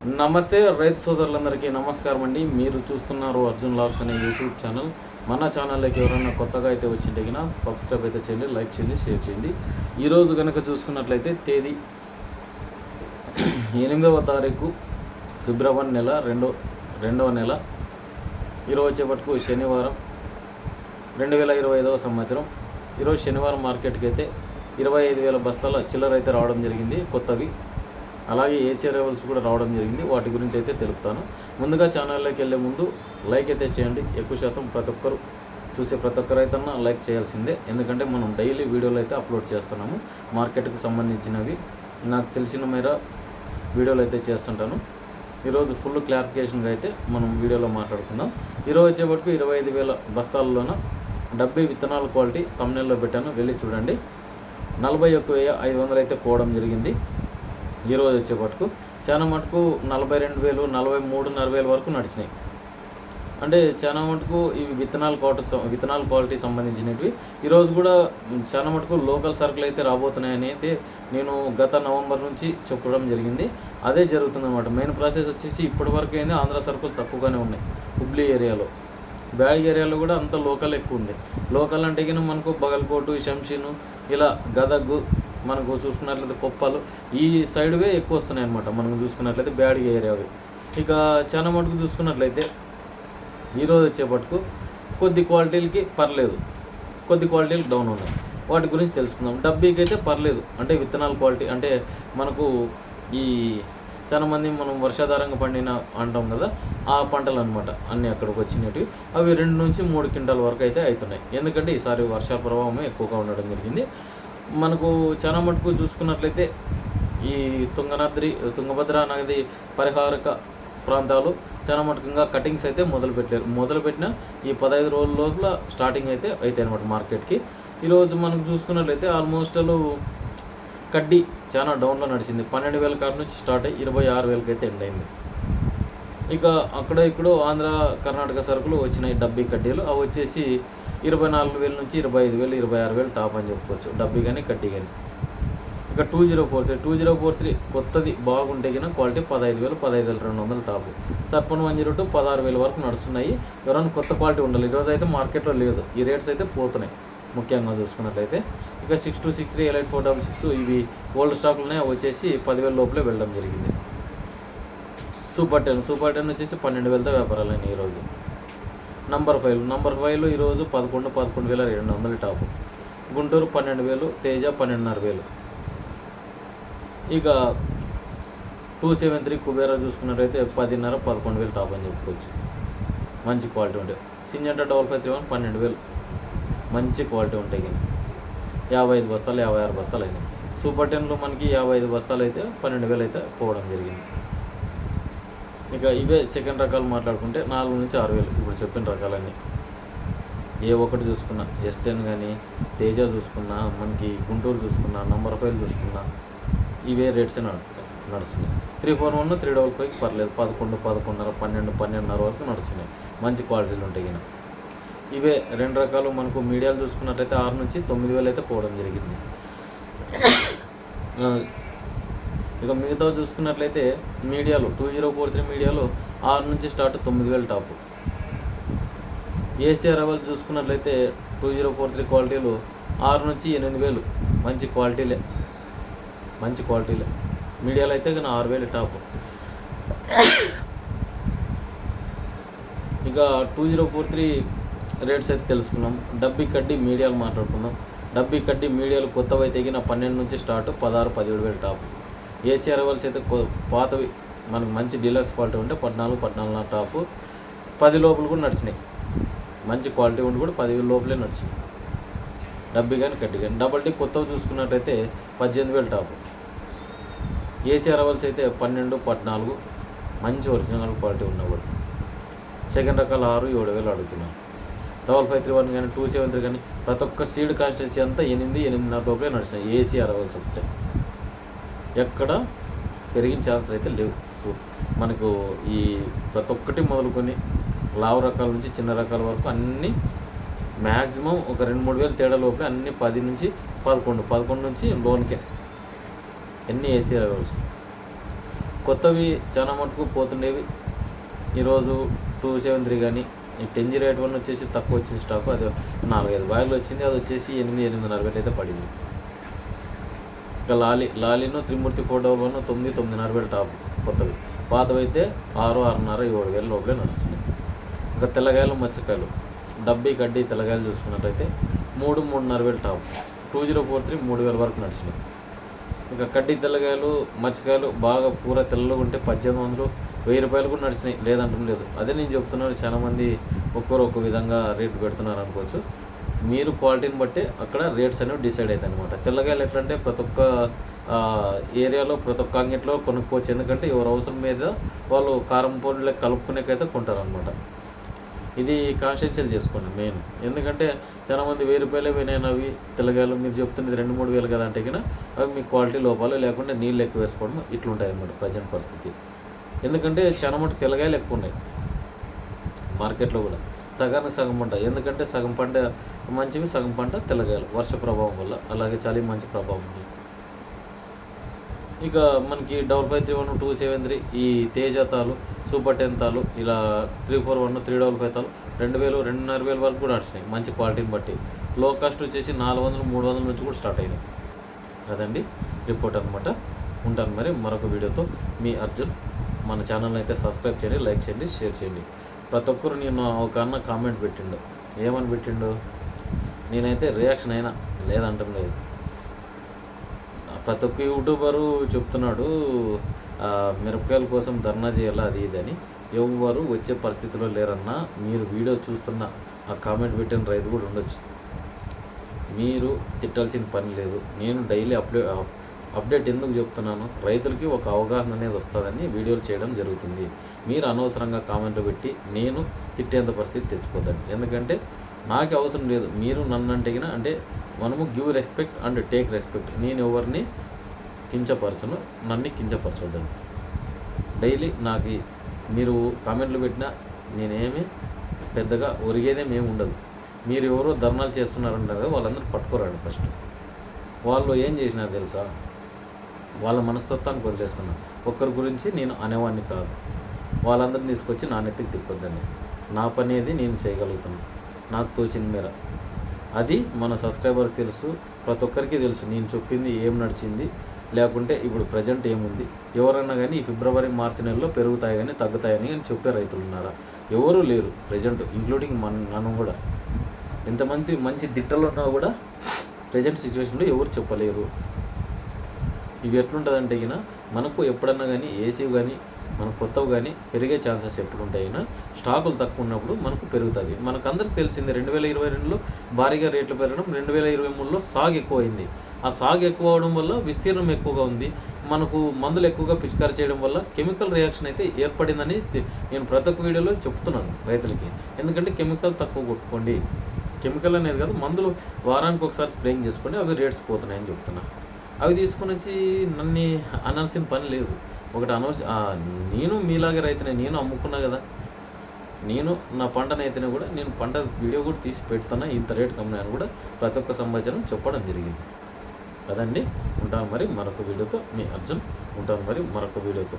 నమస్తే రైతు సోదరులందరికీ నమస్కారం అండి. మీరు చూస్తున్నారు అర్జున్ లాబ్స్ అనే యూట్యూబ్ ఛానల్. మన ఛానల్లోకి ఎవరైనా కొత్తగా అయితే వచ్చింటే కన్నా సబ్స్క్రైబ్ అయితే చేయండి లైక్ చేయండి షేర్ చేయండి. ఈరోజు కనుక చూసుకున్నట్లయితే తేదీ ఎనిమిదవ తారీఖు ఫిబ్రవరి నెల రెండో రెండవ నెల ఈరోజు వచ్చేపట్టుకు శనివారం రెండు వేల ఇరవై ఐదవ సంవత్సరం. ఈరోజు శనివారం మార్కెట్కి అయితే ఇరవై ఐదు వేల బస్తాల చిల్లర అయితే రావడం జరిగింది. కొత్తవి. అలాగే ఏసీ లెవెల్స్ కూడా రావడం జరిగింది. వాటి గురించి అయితే తెలుపుతాను. ముందుగా ఛానల్లోకి వెళ్ళే ముందు లైక్ అయితే చేయండి. ఎక్కువ శాతం ప్రతి ఒక్కరు చూసే ప్రతి ఒక్కరైతే లైక్ చేయాల్సిందే. ఎందుకంటే మనం డైలీ వీడియోలు అయితే అప్లోడ్ చేస్తున్నాము. మార్కెట్కి సంబంధించినవి. నాకు తెలిసిన మేర వీడియోలు అయితే చేస్తుంటాను. ఈరోజు ఫుల్ క్లారిఫికేషన్గా అయితే మనం వీడియోలో మాట్లాడుకుందాం. ఈరోజు వచ్చేపటికి ఇరవై ఐదు వేల బస్తాల్లోన డెబ్బై విత్తనాల క్వాలిటీ తమ్నెల్లో పెట్టాను. వెళ్ళి చూడండి. నలభై ఒక్క వెయ్యి ఐదు వందలు అయితే పోవడం జరిగింది. ఈరోజు వచ్చేపట్టుకు చాలా మటుకు నలభై రెండు వేలు నలభై మూడున్నర వేల వరకు నడిచినాయి. అంటే చాలా మటుకు ఇవి విత్తనాల క్వాలిటీ విత్తనాల క్వాలిటీ సంబంధించినవి. ఈరోజు కూడా చాలా మటుకు లోకల్ సరుకులు అయితే రాబోతున్నాయని అయితే నేను గత నవంబర్ నుంచి చెప్పడం జరిగింది. అదే జరుగుతుందన్నమాట. మెయిన్ ప్రాసెస్ వచ్చేసి ఇప్పటి వరకు అయితే ఆంధ్ర సరుకులు తక్కువగానే ఉన్నాయి హుబ్లీ ఏరియాలో. బ్యాగ్ ఏరియాలో కూడా అంత లోకల్ ఎక్కువ ఉంది. లోకల్ అంటే కింద మనకు బగల్కోటు శంషీను ఇలా గదగ్గు మనకు చూసుకున్నట్లయితే కుప్పలు ఈ సైడ్వే ఎక్కువ వస్తున్నాయి అనమాట మనం చూసుకున్నట్లయితే బ్యాడ్ ఏరియావి ఇక చాలా మటుకు చూసుకున్నట్లయితే ఈరోజు వచ్చేపట్టుకు కొద్ది క్వాలిటీలకి పర్లేదు. కొద్ది క్వాలిటీలు డౌన్ ఉన్నాయి. వాటి గురించి తెలుసుకుందాం. డబ్బీకి అయితే పర్లేదు. అంటే విత్తనాల క్వాలిటీ అంటే మనకు ఈ చాలా మంది మనం వర్షాధారంగా పండిన అంటాం కదా ఆ పంటలు అనమాట అన్నీ అక్కడికి వచ్చినవి అవి రెండు నుంచి మూడు క్వింటాల వరకు అయితే అవుతున్నాయి. ఎందుకంటే ఈసారి వర్షా ప్రభావం ఎక్కువగా ఉండడం జరిగింది. మనకు చాలా మటుకు చూసుకున్నట్లయితే ఈ తుంగనాద్రి తుంగభద్ర నది పరిహారక ప్రాంతాలు చాలా మటుకంగా కటింగ్స్ అయితే మొదలుపెట్టారు మొదలుపెట్టిన ఈ పదహైదు రోజుల లోపల స్టార్టింగ్ అయితే అయితే అనమాట మార్కెట్కి. ఈరోజు మనం చూసుకున్నట్లయితే ఆల్మోస్ట్ కడ్డీ చాలా డౌన్లో నడిచింది. పన్నెండు వేల కాడ నుంచి స్టార్ట్ అయ్యి ఇరవై ఆరు వేలకి అయితే ఎండ్ అయింది. ఇక అక్కడ ఇక్కడ ఆంధ్ర కర్ణాటక సరుకులు వచ్చినాయి డబ్బీ కడ్డీలు. అవి వచ్చేసి ఇరవై నాలుగు వేల నుంచి ఇరవై ఐదు వేలు ఇరవై ఆరు వేలు టాప్ అని చెప్పుకోవచ్చు. డబ్బీ కానీ కడ్డీ కానీ. ఇక two zero four three two zero four three కొత్తది బాగుంటే కన్నా క్వాలిటీ పదహైదు వేలు పదహైదు వేల రెండు వందలు టాప్. సర్పన్ వన్ జీరో టూ పదహారు వేల వరకు నడుస్తున్నాయి. ఎవరైనా కొత్త క్వాలిటీ ఉండాలి. ఈరోజు అయితే మార్కెట్లో లేదు. ఈ రేట్స్ అయితే పోతున్నాయి. ముఖ్యంగా చూసుకున్నట్లయితే ఇక six two six three eight four double six ఇవి ఓల్డ్ స్టాక్లోనే వచ్చేసి పదివేల లోపలే వెళ్ళడం జరిగింది. సూపర్ టెన్ సూపర్ టెన్ వచ్చేసి పన్నెండు వేలతో వ్యాపారాలు అయినాయి ఈరోజు నంబర్ ఫైవ్ నంబర్ ఫైవ్లో ఈరోజు పదకొండు పదకొండు వేల రెండు వందలు టాప్. గుంటూరు పన్నెండు వేలు తేజ పన్నెండున్నర వేలు. ఇక టూ సెవెన్ త్రీ కుబేరా చూసుకున్నట్టయితే పదిన్నర పదకొండు వేలు టాప్ అని చెప్పుకోవచ్చు. మంచి క్వాలిటీ ఉంటాయి Syngenta double five three one పన్నెండు వేలు. మంచి క్వాలిటీ ఉంటాయి కానీ యాభై ఐదు బస్తాలు యాభై ఆరు బస్తాలు అయినాయి. సూపర్ టెన్లో మనకి యాభై ఐదు బస్తాలు అయితే పన్నెండు వేలు అయితే పోవడం జరిగింది. ఇక ఇవే సెకండ్ రకాలు మాట్లాడుకుంటే నాలుగు నుంచి ఆరు వేలు. ఇప్పుడు చెప్పిన రకాలన్నీ. ఏ ఒక్కటి చూసుకున్నా. ఎస్ టెన్ కానీ తేజ చూసుకున్నా మనకి గుంటూరు చూసుకున్నా నంబర్ ఫైవ్ చూసుకున్నా ఇవే రేట్స్ నడుస్తున్నాయి. Three four one three double ఫైవ్కి పర్లేదు. పదకొండు పదకొండున్నర పన్నెండు పన్నెండున్నర వరకు నడుస్తున్నాయి. మంచి క్వాలిటీలు ఉంటాయి కానీ ఇవే రెండు రకాలు మనకు మీడియాలు చూసుకున్నట్లయితే ఆరు నుంచి తొమ్మిది వేలు అయితే పోవడం జరిగింది. ఇక మిగతా చూసుకున్నట్లయితే మీడియాలో టూ జీరో ఫోర్ త్రీ మీడియాలో ఆరు నుంచి స్టార్ట్ తొమ్మిది వేలు టాప్ ఏసీఆర్ అవల్ చూసుకున్నట్లయితే టూ జీరో ఫోర్ త్రీ క్వాలిటీలు ఆరు నుంచి ఎనిమిది వేలు. మంచి క్వాలిటీలే. మంచి క్వాలిటీలే. మీడియాలో అయితే కానీ ఆరు వేలు టాప్ ఇక two zero four three rates అయితే తెలుసుకున్నాం. డబ్బి కడ్డి మీడియాలు మాట్లాడుకుందాం. డబ్బి కడ్డి మీడియాలు కొత్తవి అయితే పన్నెండు నుంచి స్టార్ట్ పదహారు పదిహేడు వేలు టాప్ ఏసీఆర్ అవల్స్ అయితే పాతవి మనకు మంచి డీలక్స్ క్వాలిటీ ఉంటే పద్నాలుగు పద్నాలుగు టాపు. పది లోపల కూడా నడిచినాయి. మంచి క్వాలిటీ ఉండి కూడా పదివేల లోపలే నడిచినాయి. డబ్బీ కానీ కట్టి కానీ. డబల్ టీ కొత్తవి చూసుకున్నట్టయితే పద్దెనిమిది వేలు టాపు. ఏసీఆర్ అవల్స్ అయితే పన్నెండు పద్నాలుగు మంచి ఒరిజినల్ క్వాలిటీ ఉన్నవాడు సెకండ్ రకాల ఆరు ఏడు వేలు అడుగుతున్నాను డబల్ ఫైవ్ త్రీ వన్ కానీ టూ సెవెన్ త్రీ కానీ ప్రతి ఒక్క సీడ్ కాన్స్టెన్సీ అంతా ఎనిమిది ఎనిమిదిన్నర లోపలే నడిచినాయి. ఏసీ అరవల్సి ఒకటే. ఎక్కడ పెరిగిన ఛాన్స్ అయితే లేవు. సో మనకు ఈ ప్రతి ఒక్కటి మొదలుకొని లావు రకాల నుంచి చిన్న రకాల వరకు అన్నీ మ్యాక్సిమం ఒక రెండు మూడు వేలు తేడా లోపలే అన్ని పది నుంచి పదకొండు పదకొండు నుంచి లోన్కే. ఎన్ని ఏసీ లెవెల్స్ కొత్తవి చాలా మటుకు పోతుండేవి. ఈరోజు టూ సెవెన్ త్రీ కానీ ఈ టెన్ జీరో ఎయిట్ వన్ వచ్చేసి తక్కువ వచ్చిన స్టాక్. అది నాలుగైదు బాయిలు వచ్చింది అది వచ్చేసి ఎనిమిది ఎనిమిదిన్నర గంట అయితే పడింది. ఇంకా లాలి లాలిను త్రిమూర్తి ఫోర్ తొమ్మిది తొమ్మిదిన్నర వేలు టాప్ కొత్తవి. పాతవైతే ఆరు ఆరున్నర ఏడు వేల లోపలే నడుస్తున్నాయి. ఇంకా తెల్లగాయలు మచ్చకాయలు. డబ్బీ గడ్డి తెల్లగాయలు చూసుకున్నట్టయితే మూడు మూడున్నర వేలు top. Two zero four three మూడు వేల వరకు నడిచినాయి ఇంకా కడ్డీ తెల్లగాయలు మచ్చకాయలు బాగా పూర తెల్లగా ఉంటే పద్దెనిమిది వందలు వెయ్యి రూపాయలు కూడా నడిచినాయి. లేదంటం లేదు. అదే నేను చెప్తున్నాను. చాలామంది ఒక్కొరు ఒక్కో విధంగా రేటు పెడుతున్నారు అనుకోవచ్చు. మీరు క్వాలిటీని బట్టి అక్కడ రేట్స్ అనేవి డిసైడ్ అవుతాయి అనమాట తెల్లగాయలు ఎట్లంటే ప్రతి ఒక్క ఏరియాలో ప్రతి ఒక్క అంగిట్లో కొనుక్కోవచ్చు. ఎందుకంటే ఎవరు అవసరం మీద వాళ్ళు కారం పొడిలో కలుపుకునేకైతే కొంటారనమాట ఇది కాన్షియన్షియల్ చేసుకోండి మెయిన్. ఎందుకంటే చాలామంది వెయ్యి రూపాయలే వినైనవి తెల్లగాయలు మీరు చెప్తున్నది రెండు మూడు వేలు కదా అంటే అవి మీ క్వాలిటీ లోపాలు లేకుంటే నీళ్ళు ఎక్కువ వేసుకోవడం ఇట్లుంటాయి అన్నమాట ప్రజెంట్ పరిస్థితి. ఎందుకంటే చాలా మటుకు తెల్లగాయలు ఎక్కువ ఉన్నాయి. మార్కెట్లో కూడా. సగానికి సగం పంట. ఎందుకంటే సగం పంట మంచివి సగం పంట తెల్లగాయలు. వర్ష ప్రభావం వల్ల. అలాగే చలి మంచి ప్రభావం ఉంది ఇక మనకి double five three one two seven three ఈ తేజతాలు సూపర్ టెన్ తాలు ఇలా three four one three double five తాలు రెండు వేలు రెండున్నర వేల వరకు కూడా నడిచినాయి మంచి క్వాలిటీని బట్టి. లో కాస్ట్ వచ్చేసి నాలుగు వందలు మూడు వందల నుంచి కూడా స్టార్ట్ అయినాయి. అదండి రిపోర్ట్ అనమాట ఉంటాను మరి మరొక వీడియోతో. మీ అర్జున్. మన ఛానల్ అయితే సబ్స్క్రైబ్ చేయండి లైక్ చేయండి షేర్ చేయండి. ప్రతి ఒక్కరు నేను ఒక అన్న కామెంట్ పెట్టిండు. ఏమని పెట్టిండు? నేనైతే రియాక్షన్ అయినా లేదంటం లేదు. ప్రతి ఒక్క యూట్యూబరు చెప్తున్నాడు మిరపకాయల కోసం ధర్నా చేయాలా అది ఇది అని. ఎవరు వచ్చే పరిస్థితిలో లేరన్నా మీరు వీడియో చూస్తున్న ఆ కామెంట్ పెట్టిన రైతు కూడా ఉండొచ్చు. మీరు తిట్టాల్సిన పని లేదు. నేను డైలీ అప్డే అప్డేట్ ఎందుకు చెప్తున్నాను? రైతులకి ఒక అవగాహన అనేది వస్తుందని వీడియోలు చేయడం జరుగుతుంది. మీరు అనవసరంగా కామెంట్లు పెట్టి నేను తిట్టేంత పరిస్థితి తెచ్చుకోద్దండి ఎందుకంటే నాకు అవసరం లేదు. మీరు నన్ను అంటే అంటే మనము give respect and take respect నేను ఎవరిని కించపరచను నన్ను కించపరచొద్దండి. డైలీ నాకు మీరు కామెంట్లు పెట్టినా నేనేమి పెద్దగా ఒరిగేదేమేమి ఉండదు. మీరు ఎవరో ధర్నాలు చేస్తున్నారంటారు వాళ్ళందరూ పట్టుకోరండి ఫస్ట్ వాళ్ళు ఏం చేసినారు తెలుసా? వాళ్ళ మనస్తత్వానికి వదిలేస్తున్నారు. ఒక్కరి గురించి నేను అనేవాడిని కాదు. వాళ్ళందరిని తీసుకొచ్చి నా నెత్తికి తిప్పొద్దండి. నా పని అనేది నేను చేయగలుగుతున్నాను నాకు తోచిన మేర. అది మన సబ్స్క్రైబర్కి తెలుసు ప్రతి ఒక్కరికి తెలుసు. నేను చెప్పింది ఏం నడిచింది లేకుంటే ఇప్పుడు ప్రజెంట్ ఏముంది. ఎవరన్నా కానీ ఈ ఫిబ్రవరి మార్చి నెలలో పెరుగుతాయి కానీ తగ్గుతాయని కానీ చెప్పే రైతులు ఉన్నారా? ఎవరూ లేరు ప్రజెంట్ ఇంక్లూడింగ్ మన మనం కూడా. ఇంతమంది మంచి దిట్టలు ఉన్నా కూడా ప్రజెంట్ సిచ్యువేషన్లో ఎవరు చెప్పలేరు. ఇవి ఎట్లుంటుందంటే ఇక మనకు ఎప్పుడన్నా కానీ ఏసీ కానీ మనకు కొత్తవి కానీ పెరిగే ఛాన్సెస్ ఎప్పుడు ఉంటాయినా స్టాకులు తక్కువ ఉన్నప్పుడు మనకు పెరుగుతుంది. మనకు అందరికి తెలిసింది రెండు వేల ఇరవై రెండులో భారీగా రేట్లు పెరగడం రెండు వేల ఇరవై మూడులో సాగు ఎక్కువైంది. ఆ సాగు ఎక్కువ అవడం వల్ల విస్తీర్ణం ఎక్కువగా ఉంది. మనకు మందులు ఎక్కువగా పిచికారి చేయడం వల్ల కెమికల్ రియాక్షన్ అయితే ఏర్పడిందని నేను ప్రతి ఒక్క వీడియోలో చెప్తున్నాను రైతులకి. ఎందుకంటే కెమికల్ తక్కువ కొట్టుకోండి. కెమికల్ అనేది కాదు మందులు వారానికి ఒకసారి స్ప్రేయింగ్ చేసుకోండి అవి రేట్స్ పోతున్నాయని చెప్తున్నా. అవి తీసుకొని వచ్చి నన్ను అనాల్సిన పని లేదు. ఒకటి అనవ నేను మీలాగే రైతునే నేను అమ్ముకున్నా కదా. నేను నా పంటనైతేనే కూడా నేను పంట వీడియో కూడా తీసి పెడుతున్నా ఇంత రేట్ కమ్మినా అని కూడా ప్రతి ఒక్క సమాచారం చెప్పడం జరిగింది. కదండి ఉంటాను మరి మరొక వీడియోతో. మీ అర్జున్. ఉంటాను మరి మరొక వీడియోతో.